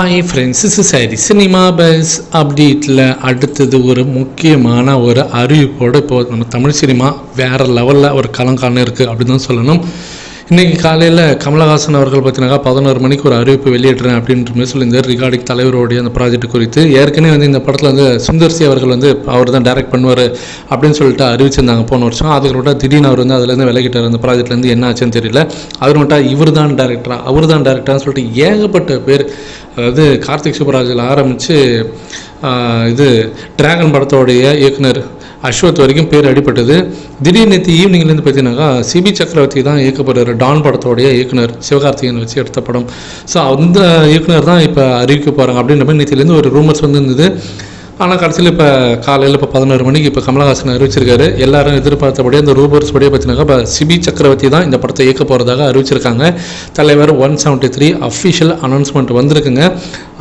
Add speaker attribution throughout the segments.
Speaker 1: Hi friends சரி cinema buzz அப்டேட்டில் அடுத்தது ஒரு முக்கியமான ஒரு அறிவிப்போடு இப்போது நம்ம தமிழ் சினிமா வேறு லெவலில் ஒரு களம் காண இருக்குது அப்படின்னு தான் சொல்லணும். இன்றைக்கி காலையில் கமலஹாசன் அவர்கள் பார்த்தீங்கன்னா பதினோரு மணிக்கு ஒரு அறிவிப்பு வெளியிடுறேன் அப்படின்ற மாதிரி சொல்லியிருந்தார் ரிகார்டிங் தலைவருடைய அந்த ப்ராஜெக்ட் குறித்து ஏற்கனவே வந்து இந்த படத்தில் வந்து சுந்தர்சி அவர்கள் வந்து அவர் தான் டைரக்ட் பண்ணுவார் அப்படின்னு சொல்லிட்டு அறிவிச்சிருந்தாங்க. போன வருஷம் அதுக்கப்புறம் திடீர்னு அவர் வந்து அதுலேருந்து விலகிட்டார். அந்த ப்ராஜெக்ட்லேருந்து என்ன ஆச்சுன்னு தெரியல. அவர் மட்டும் இவர் தான் டேரக்டரா அவர் தான் டேரக்டரான்னு சொல்லிட்டு ஏகப்பட்ட பேர் அதாவது கார்த்திக் சுப்ராஜில் ஆரம்பித்து இது டிராகன் படத்தோடைய இயக்குனர் அஸ்வத் வரைக்கும் பேர் அடிபட்டது. திடீர் நேற்று ஈவினிங்லேருந்து பார்த்தீங்கன்னாக்கா சிபி சக்கரவர்த்தி தான் இயக்கப்படுற டான் படத்தோடைய இயக்குனர் சிவகார்த்திகேயன் வச்சு எடுத்த படம். ஸோ அந்த இயக்குனர் தான் இப்போ அறிவிக்க போகிறாங்க அப்படின்ற மாதிரி நேற்றுலேருந்து ஒரு ரூமர்ஸ் வந்து இருந்தது. ஆனால் கடைசியில் இப்போ காலையில் இப்போ பதினோரு மணிக்கு இப்போ கமலஹாசன் அறிவிச்சிருக்காரு. எல்லாரும் எதிர்பார்த்தபடி அந்த ரூபர்ஸ் படியே பார்த்தீங்கன்னா இப்போ சிபி சக்கரவர்த்தி தான் இந்த படத்தை இயக்க போகிறதாக அறிவிச்சிருக்காங்க. தலைவர் one seventy three official announcement வந்திருக்குங்க.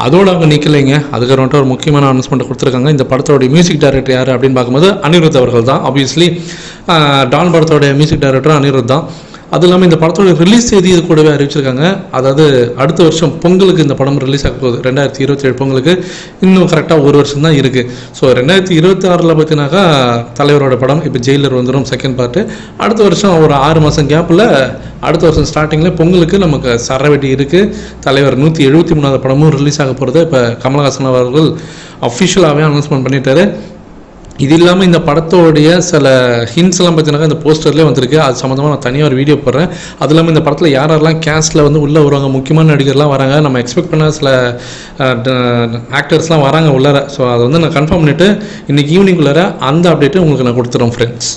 Speaker 1: அதோடு அவங்க நிற்கலைங்க அதுக்கப்புறம்ட்டு ஒரு முக்கியமான அனௌன்ஸ்மெண்ட் கொடுத்துருக்காங்க. இந்த படத்தோடைய மியூசிக் டைரக்டர் யார் அப்படின்னு பார்க்கும்போது அனிருத் அவர்கள் தான். ஆப்வியஸ்லி டான் படத்தோடைய மியூசிக் டைரக்டர் அனிருத் தான். அது இல்லாமல் இந்த படத்தோட ரிலீஸ் தேதி இது கூடவே அறிவிச்சிருக்காங்க. அதாவது அடுத்த வருஷம் பொங்கலுக்கு இந்த படம் ரிலீஸ் ஆக போகுது. ரெண்டாயிரத்தி இருபத்தி ஏழு பொங்கலுக்கு. இன்னும் கரெக்டாக ஒரு வருஷம் தான் இருக்குது ஸோ ரெண்டாயிரத்தி இருபத்தி ஆறில் பார்த்தீங்கன்னாக்கா தலைவரோட படம். இப்போ ஜெயிலர் வந்துடும் செகண்ட் பார்ட்டு அடுத்த வருஷம் ஒரு ஆறு மாதம் கேப்பில் அடுத்த வருஷம் ஸ்டார்டிங்கில் பொங்கலுக்கு நமக்கு சரவெட்டி இருக்குது தலைவர் நூற்றி எழுபத்தி மூணாவது படமும் ரிலீஸ் ஆக போகிறது இப்போ கமலஹாசன் அவர்கள் அஃபிஷியலாகவே அனௌன்ஸ்மெண்ட் பண்ணிட்டாரு. இது இல்லாமல் இந்த படத்தோடைய சில ஹிண்ட்ஸ் எல்லாம் பார்த்தீங்கன்னா இந்த போஸ்டர்லேயே வந்திருக்கு. அது சம்மந்தமாக நான் தனியாக ஒரு வீடியோ போடுறேன். அது இல்லாமல் இந்த படத்தில் யார் யாரெல்லாம் கேஸ்ட்டில் வந்து உள்ளே வருவாங்க முக்கியமான நடிகர்லாம் வராங்க நம்ம எக்ஸ்பெக்ட் பண்ண சில ஆக்டர்ஸ்லாம் வராங்க உள்ளார. ஸோ அதை வந்து நான் கன்ஃபார்ம் பண்ணிவிட்டு இன்றைக்கி ஈவினிங் உள்ளார அந்த அப்டேட்டு உங்களுக்கு நான் கொடுத்துறேன் ஃப்ரெண்ட்ஸ்